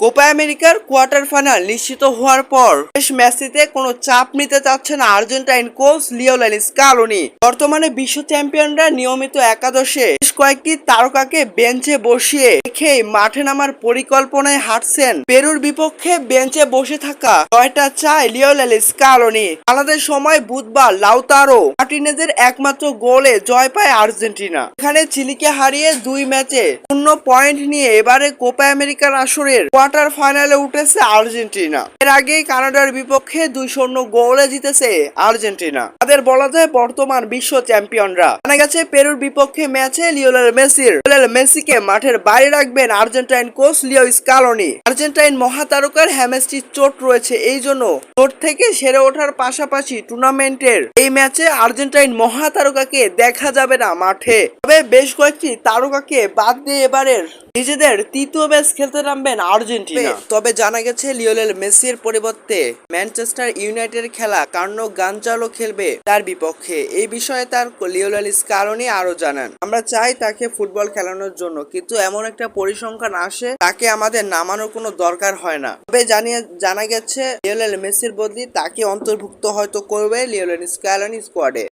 Copa আমেরিকার quarter final নিশ্চিত হওয়ার পর শেষ ম্যাচটিতে কোনো চাপ নিতে চাচ্ছে না আর্জেন্টাইন কোচ লিওনেল স্কালোনি। বর্তমানে বিশ্ব চ্যাম্পিয়নরা নিয়মিত একাদশে বেশ কয়েকটি তারকাকে বেঞ্চে বসিয়ে রেখেই মাঠে নামার পরিকল্পনায় হাঁটছেন। পেরুর বিপক্ষে বেঞ্চে বসে থাকা জয়টা চায় লিওনেল স্কালোনি। বাংলাদেশ সময় বুধবার লাউতারো মার্টিনেজের একমাত্র গোলে জয় পায় আর্জেন্টিনা। এখানে চিলিকে হারিয়ে দুই ম্যাচে শূন্য পয়েন্ট নিয়ে এবারে কোপা আমেরিকার আসরের কোয়ার্টার ফাইনালে উঠেছে আর্জেন্টিনা। এর আগে কানাডার বিপক্ষে দুই শূন্য গোলে জিতেছে আর্জেন্টিনা। তাদের বলা যায় বর্তমান বিশ্ব চ্যাম্পিয়নরা। জানা গেছে, পেরুর বিপক্ষে ম্যাচে লিওনেল মেসির লিওনেল মেসিকে মাঠের বাইরে রাখবেন Argentine coach Leo Scaloni. Argentine মহাতারকার হ্যামেস্টির চোট রয়েছে এই জন্য চোট থেকে সেরে ওঠার পাশাপাশি টুর্নামেন্টের এই ম্যাচে আর্জেন্টাইন মহাতারকাকে দেখা যাবে না মাঠে। তবে বেশ কয়েকটি তারকাকে বাদ দিয়ে এবারের নিজেদের তৃতীয় ম্যাচ খেলতে নামবেন আর্জেন্টিনা। তবে জানা গেছে, লিওনেল মেসির পরিবর্তে ম্যানচেস্টার ইউনাইটেড খেলা কার্নো গানচালো খেলবে তার বিপক্ষে। এই বিষয়ে তার লিওনেল স্কালোনি আরও জানান। আমরা চাই তাকে ফুটবল খেলানোর জন্য, কিন্তু এমন একটা পরিসংখ্যান আসে, তাকে আমাদের নামানোর কোনো দরকার হয় না। তবে জানিয়ে, জানা গেছে, লিওনেল মেসির বদলি তাকে অন্তর্ভুক্ত হয়তো করবে লিওনেল স্কালোনি স্কোয়াডে।